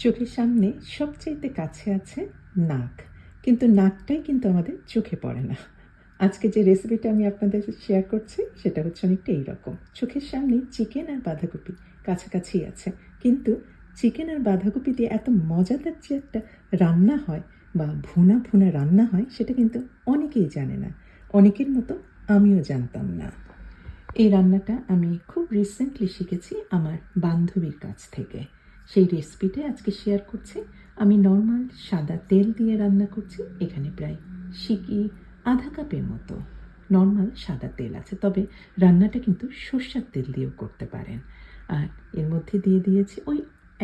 চোখের সামনে সবচাইতে কাছে আছে নাক। কিন্তু নাকটাই কিন্তু আমাদের চোখে পড়ে না। আজকে যে রেসিপিটা আমি আপনাদের শেয়ার করছি, সেটা হচ্ছে অনেকটা এইরকম। চোখের সামনে চিকেন আর বাঁধাকপি কাছাকাছি আছে। কিন্তু চিকেন আর বাঁধাকপি দিয়ে এত মজাদার যে একটা রান্না হয় বা ভুনা ভুনা রান্না হয়, সেটা কিন্তু অনেকেই জানে না। অনেকের মতো আমিও জানতাম না। এই রান্নাটা আমি খুব রিসেন্টলি শিখেছি আমার বান্ধবীর কাছ থেকে। সেই রেসিপিটাই আজকে শেয়ার করছি। আমি নর্মাল সাদা তেল দিয়ে রান্না করছি, এখানে প্রায় সিকি আধা কাপের মতো নর্মাল সাদা তেল আছে। তবে রান্নাটা কিন্তু সর্ষার তেল দিয়েও করতে পারেন। আর এর মধ্যে দিয়ে দিয়েছি ওই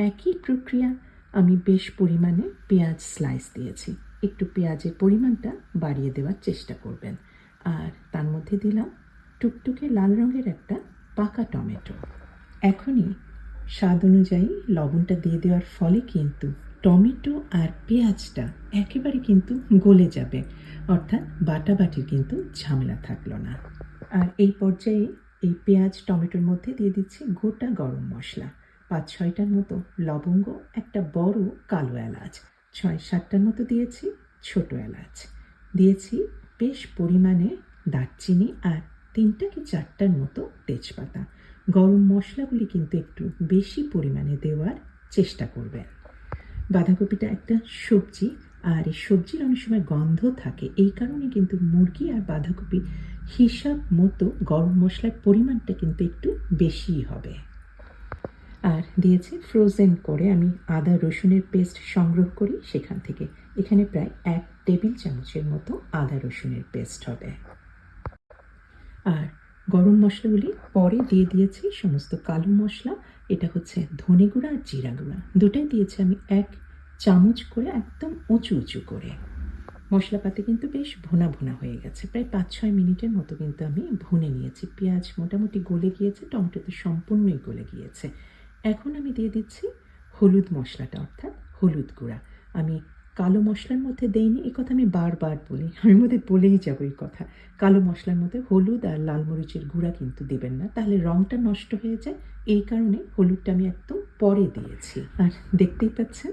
একই প্রক্রিয়া। আমি বেশ পরিমাণে পেঁয়াজ স্লাইস দিয়েছি। একটু পেঁয়াজের পরিমাণটা বাড়িয়ে দেওয়ার চেষ্টা করবেন। আর তার মধ্যে দিলাম টুকটুকে লাল রঙের একটা পাকা টমেটো। এখনই স্বাদ অনুযায়ী লবণটা দিয়ে দেওয়ার ফলে কিন্তু টমেটো আর পেঁয়াজটা একেবারে কিন্তু গলে যাবে। অর্থাৎ বাটাবাটির কিন্তু ঝামেলা থাকল না। আর এই পর্যায়ে এই পেঁয়াজ, টমেটোর মধ্যে দিয়ে দিচ্ছি গোটা গরম মশলা। পাঁচ ছয়টার মতো লবঙ্গ, একটা বড় কালো এলাচ। ছয় সাতটার মতো দিয়েছি ছোট এলাচ। দিয়েছি বেশ পরিমাণে দারচিনি আর তিনটা কি চারটার মতো তেজপাতা। গরম মশলাগুলি কিন্তু একটু বেশি পরিমাণে দেওয়ার চেষ্টা করবেন। বাঁধাকপিটা একটা সবজি, আর এই সবজির অনেক সময় গন্ধ থাকে। এই কারণে কিন্তু মুরগি আর বাঁধাকপির হিসাব মতো গরম মশলার পরিমাণটা কিন্তু একটু বেশিই হবে। আর দিয়েছি ফ্রোজেন করে আমি আদা, রসুনের পেস্ট সংগ্রহ করি। সেখান থেকে এখানে প্রায় এক টেবিল চামচের মতো আদা, রসুনের পেস্ট হবে। আর গরম মশলাগুলি পরে দিয়ে দিয়েছি, সমস্ত কালো মশলা। এটা হচ্ছে ধনে গুঁড়া আর জিরা গুঁড়া। দুটাই দিয়েছি আমি এক চামচ করে, একদম উঁচু উঁচু করে। মশলাপাতি কিন্তু বেশ ভোনা ভোনা হয়ে গেছে। প্রায় পাঁচ ছয় মিনিটের মতো কিন্তু আমি ভুনে নিয়েছি। পেঁয়াজ মোটামুটি গলে গিয়েছে, টমেটো তো সম্পূর্ণই গলে গিয়েছে। এখন আমি দিয়ে দিচ্ছি হলুদ মশলাটা, অর্থাৎ হলুদ গুঁড়া। আমি কালো মশলার মধ্যে দেইনি, এই কথা আমি বারবার বলি। আমি মধ্যে বলেই যাব এই কথা। কালো মশলার মধ্যে হলুদ আর লাল মরিচের গুঁড়া কিন্তু দেবেন না। তাহলে রঙটা নষ্ট হয়ে যায়। এই কারণে হলুদটা আমি একদম পরে দিয়েছি। আর দেখতেই পাচ্ছেন,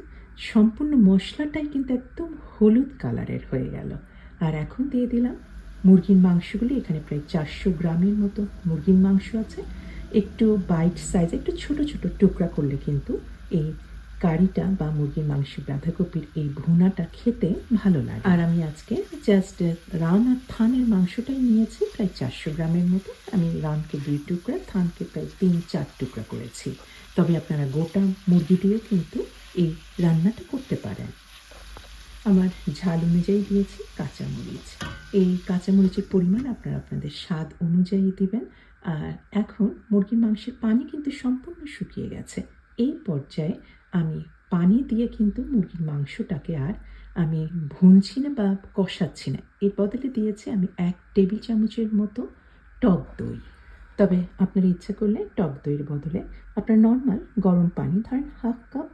সম্পূর্ণ মশলাটাই কিন্তু একদম হলুদ কালারের হয়ে গেল। আর এখন দিয়ে দিলাম মুরগির মাংসগুলি। এখানে প্রায় চারশো গ্রামের মতো মুরগির মাংস আছে। একটু বাইট সাইজ একটু ছোট ছোট টুকরা করলে কিন্তু এই কারিটা বা মুরগির মাংস বাঁধাকপির এই ভুনাটা খেতে ভালো লাগে। আর আমি আজকে জাস্ট রান আর থানের মাংসটাই নিয়েছি, প্রায় চারশো গ্রামের মতো। আমি রানকে দুই টুকরা, থানকে প্রায় তিন চার টুকরা করেছি। তবে আপনারা গোটা মুরগি দিয়েও কিন্তু এই রান্নাটা করতে পারেন। আমার ঝাল অনুযায়ী দিয়েছি কাঁচামরিচ। এই কাঁচামরিচের পরিমাণ আপনারা আপনাদের স্বাদ অনুযায়ী দিবেন। আর এখন মুরগির মাংসের পানি কিন্তু সম্পূর্ণ শুকিয়ে গেছে। এই পর্যায়ে আমি পানি দিয়ে কিন্তু মুরগির মাংসটাকে আর আমি ভুনছি না বা কষাচ্ছি না। এর বদলে দিয়েছি আমি এক টেবিল চামচের মতো টক দই। তবে আপনার ইচ্ছা করলে টক দইয়ের বদলে আপনার নর্মাল গরম পানি, ধরেন হাফ কাপ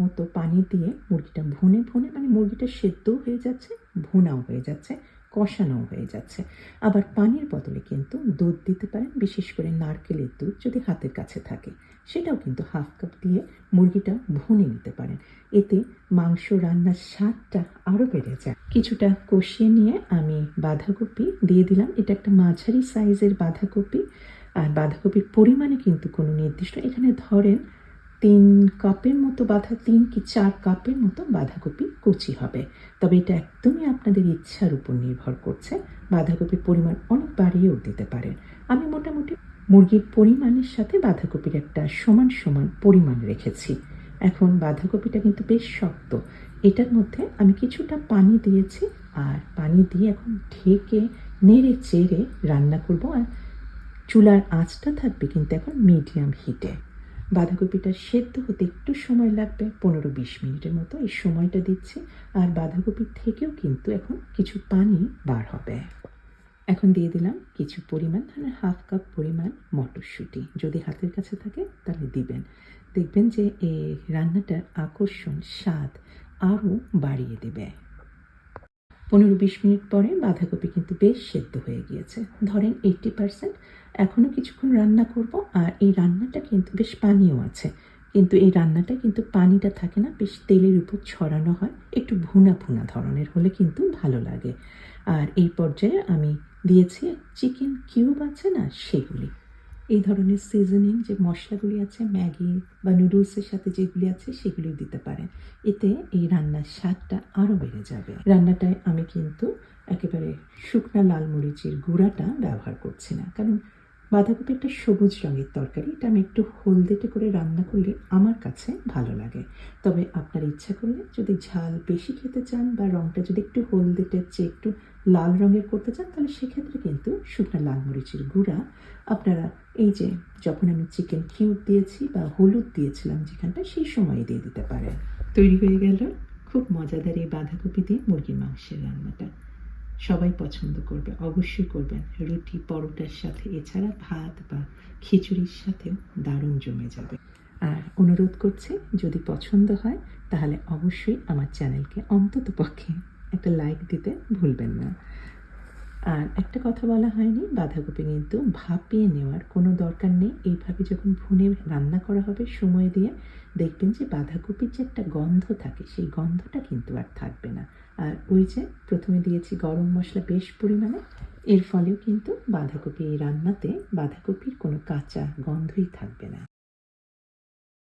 মতো পানি দিয়ে মুরগিটা ভুনে ভুনে মানে মুরগিটা সেদ্ধও হয়ে যাচ্ছে, ভুনাও হয়ে যাচ্ছে। কষানোও হয়ে যাচ্ছে। আবার পানির বদলে কিন্তু দুধ দিতে পারেন, বিশেষ করে নারকেলের দুধ যদি হাতের কাছে থাকে। সেটাও কিন্তু হাফ কাপ দিয়ে মুরগিটা ভুনে নিতে পারেন। এতে মাংস রান্নার স্বাদটা আরও বেড়ে যায়। কিছুটা কষিয়ে নিয়ে আমি বাঁধাকপি দিয়ে দিলাম। এটা একটা মাঝারি সাইজের বাঁধাকপি। আর বাঁধাকপির পরিমাণে কিন্তু কোনো নির্দিষ্ট। এখানে ধরেন তিন কাপের মতো বাঁধা, তিন কি চার কাপের মতো বাঁধাকপি কুচি হবে। তবে এটা একদমই আপনাদের ইচ্ছার উপর নির্ভর করছে। বাঁধাকপির পরিমাণ অনেক বাড়িয়েও দিতে পারেন। আমি মোটামুটি মুরগির পরিমাণের সাথে বাঁধাকপির একটা সমান সমান পরিমাণ রেখেছি। এখন বাঁধাকপিটা কিন্তু বেশ শক্ত। এটার মধ্যে আমি কিছুটা পানি দিয়েছি আর পানি দিয়ে এখন ঢেকে, নেড়ে চেড়ে রান্না করব। আর চুলার আঁচটা থাকবে কিন্তু এখন মিডিয়াম হিটে। বাঁধাকপিটা সেদ্ধ হতে একটু সময় লাগবে, পনেরো বিশ মিনিটের মতো এই সময়টা দিচ্ছি। আর বাঁধাকপির থেকেও কিন্তু এখন কিছু পানি বার হবে। এখন দিয়ে দিলাম কিছু পরিমাণ মানে হাফ কাপ পরিমাণ মটরশুঁটি। যদি হাতের কাছে থাকে তাহলে দিবেন। দেখবেন যে এই রান্নাটার আকর্ষণ, স্বাদ আরও বাড়িয়ে দেবে। পনেরো বিশ মিনিট পরে বাঁধাকপি কিন্তু বেশ সেদ্ধ হয়ে গিয়েছে। ধরেন এইটটি পারসেন্ট এখনও কিছুক্ষণ রান্না করব, আর এই রান্নাটা কিন্তু বেশ পানীয় আছে। কিন্তু এই রান্নাটা কিন্তু পানিটা থাকে না, বেশ তেলের উপর ছড়ানো হয়, একটু ভুনা ভুনা ধরনের হলে কিন্তু ভালো লাগে। আর এই পর্যায়ে আমি দিয়েছি চিকেন কিউব আছে না, সেগুলি। এই ধরনের সিজনিং যে মশলাগুলি আছে, ম্যাগি বা নুডলসের সাথে যেগুলি আছে সেগুলি দিতে পারেন। এতে এই রান্নার স্বাদটা আরও বেড়ে যাবে। রান্নাটায় আমি কিন্তু একেবারে শুকনা লাল মরিচের গুঁড়াটা ব্যবহার করছি না, কারণ বাঁধাকপি একটা সবুজ রঙের তরকারি। এটা আমি একটু হলদেটে করে রান্না করলে আমার কাছে ভালো লাগে। তবে আপনার ইচ্ছা করলে যদি ঝাল বেশি খেতে চান বা রঙটা যদি একটু হলদেটের চেয়ে একটু লাল রঙের করতে চান, তাহলে সেক্ষেত্রে কিন্তু শুকনো লাল মরিচের গুঁড়া। আপনারা এই যে যখন আমি চিকেন কিউব দিয়েছি বা হলুদ দিয়েছিলাম যেখানটা, সেই সময় দিয়ে দিতে পারেন। তৈরি হয়ে গেল খুব মজাদার এই বাঁধাকপি দিয়ে মুরগির মাংসের রান্নাটা। সবাই পছন্দ করবে, অবশ্যই করবেন। রুটি, পরোটার সাথে, এছাড়া ভাত বা খিচুড়ির সাথেও দারুণ জমে যাবে। আর অনুরোধ করছি, যদি পছন্দ হয়, তাহলে অবশ্যই আমার চ্যানেলকে অন্তত পক্ষে একটা লাইক দিতে ভুলবেন না। আর একটা কথা বলা হয়নি, বাঁধাকপি কিন্তু ভাপিয়ে নেওয়ার কোনো দরকার নেই। এইভাবে যখন ভুনে রান্না করা হবে সময় দিয়ে, দেখবেন যে বাঁধাকপির যে একটা গন্ধ থাকে, সেই গন্ধটা কিন্তু আর থাকবে না। আর ওই যে প্রথমে দিয়েছি গরম মশলা বেশ পরিমাণে, এর ফলেও কিন্তু বাঁধাকপি এই রান্নাতে বাঁধাকপির কোনো কাঁচা গন্ধই থাকবে না।